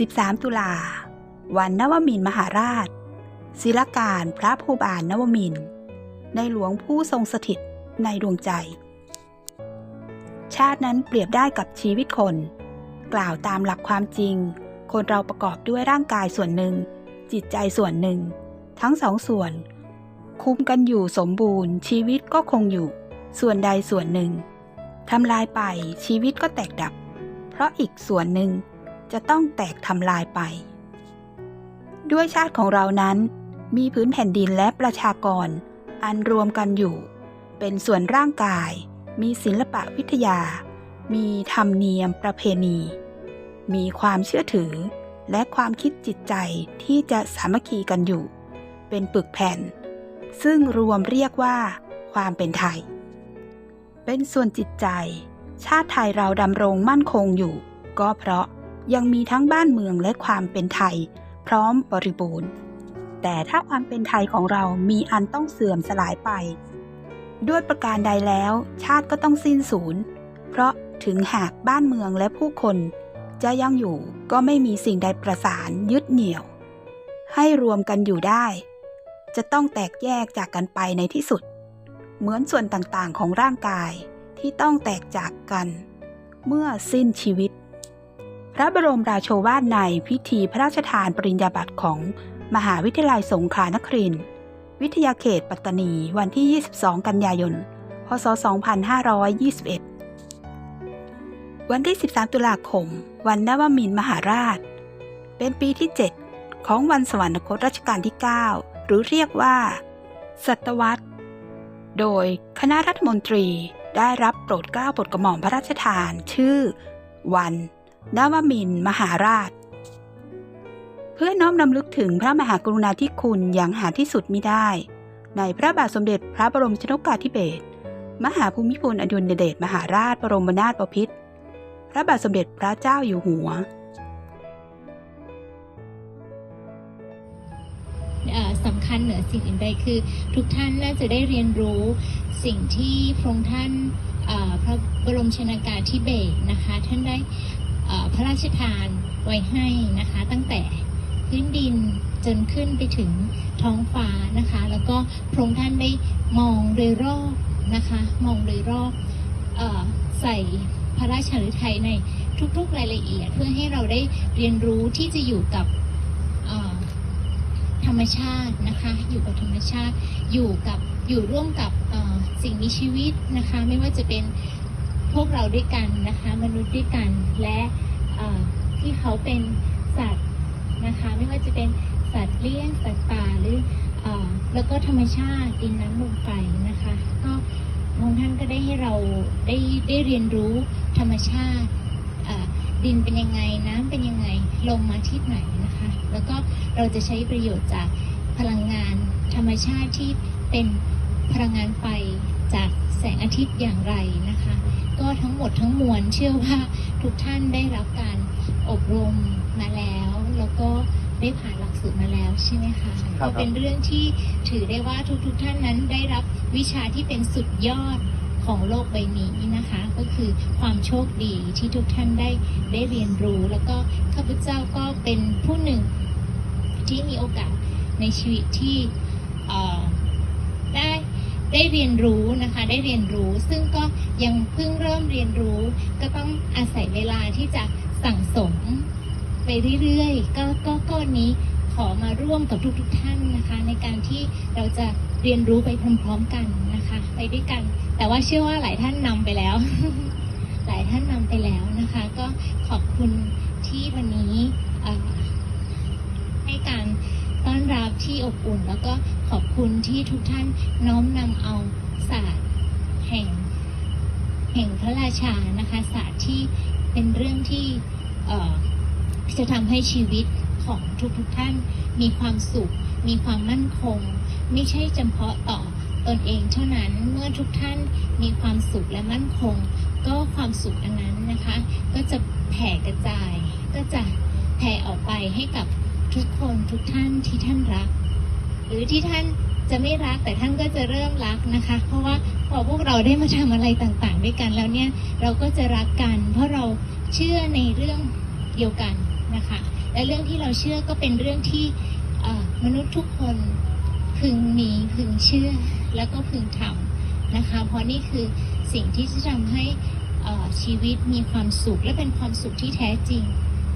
13 ตุลา วันนวมินมหาราช ศิลการพระภูบาลนวมิน ในหลวงผู้ทรงสถิตในดวงใจ ชาตินั้นเปรียบได้กับชีวิตคน กล่าวตามหลักความจริง คนเราประกอบด้วยร่างกายส่วนหนึ่ง จิตใจส่วนหนึ่ง ทั้งสองส่วน คุมกันอยู่สมบูรณ์ ชีวิตก็คงอยู่ ส่วนใดส่วนหนึ่งทำลายไปชีวิตก็แตกดับ เพราะอีกส่วนหนึ่ง จะต้องแตกทำลายไป ด้วยชาติของเรานั้นมีพื้นแผ่นดินและประชากร อันรวมกันอยู่ เป็นส่วนร่างกาย มีศิลปะวิทยา มีธรรมเนียมประเพณี มีความเชื่อถือ และความคิดจิตใจที่จะสามัคคีกันอยู่ เป็นปึกแผ่น ซึ่งรวมเรียกว่า ความเป็นไทย เป็นส่วนจิตใจ ชาติไทยเราดำรงมั่นคงอยู่ ก็เพราะ ยังมีทั้งบ้านเมืองและความเป็นไทย พร้อมบริบูรณ์ แต่ถ้าความเป็นไทยของเรามีอันต้องเสื่อมสลายไป ด้วยประการใดแล้ว ชาติก็ต้องสิ้นสูญ เพราะถึงหากบ้านเมืองและผู้คน จะยังอยู่ก็ไม่มีสิ่งใดประสานยึดเหนี่ยว ให้รวมกันอยู่ได้ จะต้องแตกแยกจากกันไปในที่สุด เหมือนส่วนต่างๆของร่างกายที่ต้องแตกจากกัน เมื่อสิ้นชีวิต พระบรมราโชวาทในพิธีพระราชทานปริญญาบัตรของมหาวิทยาลัยสงขลานครินทร์วิทยาเขตปัตตานี วันที่ 22 กันยายน พศ 2521 วันที่ 13 ตุลาคม วันนวมินมหาราช เป็นปีที่ 7 ของวันสวรรคตรัชกาลที่ 9 หรือเรียกว่า ศตวรรษ โดยคณะรัฐมนตรีได้รับโปรดเกล้าโปรดกระหม่อมพระราชทาน ชื่อ วัน นวมินมหาราช เพื่อน้อมนำลึกถึงพระมหากรุณาธิคุณอย่างหาที่สุดมิได้ ในพระบาทสมเด็จพระบรมชนกาธิเบศรมหาภูมิพลอดุลยเดชมหาราชบรมนาถบพิตรพระบาทสมเด็จพระเจ้าอยู่หัวสำคัญเหนือสิ่งอื่นใดคือ ทุกท่านน่าจะได้เรียนรู้สิ่งที่พระองค์ท่านพระบรมชนากาธิเบศรนะคะ ท่านได้ พระราชทานไว้ให้นะคะ ตั้งแต่พื้นดินจนขึ้นไปถึงท้องฟ้านะคะ แล้วก็พระองค์ท่านได้มองโดยรอบนะคะ มองโดยรอบอใส่พระราชฤทัยในทุกๆรายละเอียด เพื่อให้เราได้เรียนรู้ที่จะอยู่กับธรรมชาตินะคะ อยู่กับธรรมชาติอยู่กับอยู่ร่วมกับสิ่งมีชีวิตนะคะ ไม่ว่าจะเป็น พวกเราด้วยกันนะคะ มนุษย์ด้วยกันและที่เขาเป็นสัตว์นะคะ ไม่ว่าจะเป็นสัตว์เลี้ยงสัตว์ป่าหรือออแล้วก็ธรรมชาติดินน้ำลมไฟนะคะ ก็พระองค์ท่านก็ได้ให้เราได้ได้เรียนรู้ธรรมชาติดินเป็นยังไงน้ำเป็นยังไงลมมาทิศไหนนะคะ แล้วก็เราจะใช้ประโยชน์จากพลังงานธรรมชาติที่เป็นพลังงานไฟ จากแสงอาทิตย์อย่างไรนะคะ ก็ทั้งหมดทั้งมวลเชื่อว่าทุกท่านได้รับการอบรมมาแล้ว แล้วก็ได้ผ่านหลักสูตรมาแล้วใช่ไหมคะครับก็เป็นเรื่องที่ถือได้ว่าทุกๆท่านนั้นได้รับวิชาที่เป็นสุดยอดของโลกใบนี้นะคะ ก็คือความโชคดีที่ทุกท่านได้ได้เรียนรู้ แล้วก็ข้าพเจ้าก็เป็นผู้หนึ่งที่มีโอกาสในชีวิตที่เอ่อได้ ได้เรียนรู้นะคะ ได้เรียนรู้ ซึ่งก็ยังเพิ่งเริ่มเรียนรู้ ก็ต้องอาศัยเวลาที่จะสั่งสมไปเรื่อยๆ ก็ก็ก็นนี้ขอมาร่วมกับทุกๆท่านนะคะ ในการที่เราจะเรียนรู้ไปพร้อมๆกันนะคะ ไปด้วยกัน แต่ว่าเชื่อว่าหลายท่านนำไปแล้ว หลายท่านนำไปแล้วนะคะ ก็ขอบคุณที่วันนี้ให้การต้อนรับที่อบอุ่นแล้วก็ ขอบคุณที่ทุกท่านน้อมนำเอาศาสตร์แห่ง แห่งพระราชานะคะศาสตร์ที่เป็นเรื่องที่จะทำให้ชีวิตของทุกๆทท่านมีความสุข มีความมั่นคง ไม่ใช่เฉพาะต่อตนเองเท่านั้นเมื่อทุกท่านมีความสุขและมั่นคง ก็ความสุขอันนั้นนะคะ ก็จะแผ่กระจาย ก็จะแผ่ออกไปให้กับทุกคนทุกท่านที่ท่านรัก หรือที่ท่านจะไม่รักแต่ท่านก็จะเริ่มรักนะคะ เพราะว่าพอพวกเราได้มาทำอะไรต่างๆ ด้วยกันแล้วเนี่ยเราก็จะรักกัน เพราะเราเชื่อในเรื่องเดียวกันนะคะ และเรื่องที่เราเชื่อก็เป็นเรื่องที่มนุษย์ทุกคนพึงมีพึงเชื่อแล้วก็พึงทำนะคะ เพราะนี่คือสิ่งที่จะทำให้ชีวิตมีความสุขและเป็นความสุขที่แท้จริง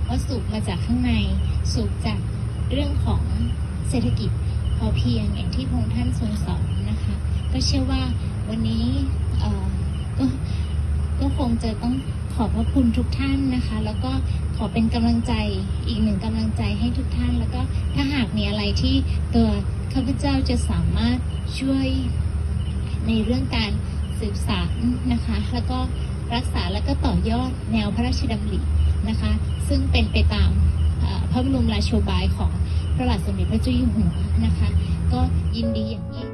เพราะสุขมาจากข้างในสุขจากเรื่องของเศรษฐกิจ อเพียงอย่างที่พระองค์ท่านทรงสอนนะคะ ก็เชื่อว่าวันนี้ก็ก็คงจะต้องขอบพระคุณทุกท่านนะคะ แล้วก็ขอเป็นกำลังใจอีกหนึ่งกำลังใจให้ทุกท่าน แล้วก็ถ้าหากมีอะไรที่ตัวข้าพเจ้าจะสามารถช่วยในเรื่องการสืบสารนะคะ แล้วก็รักษาแล้วก็ต่อยอดแนวพระราชดำรินะคะ ซึ่งเป็นไปตามพระบรมราโชบายของ ระบาทสมเด็จพระเจ้าอยู่หัวนะคะ ก็ยินดีอย่างยิ่ง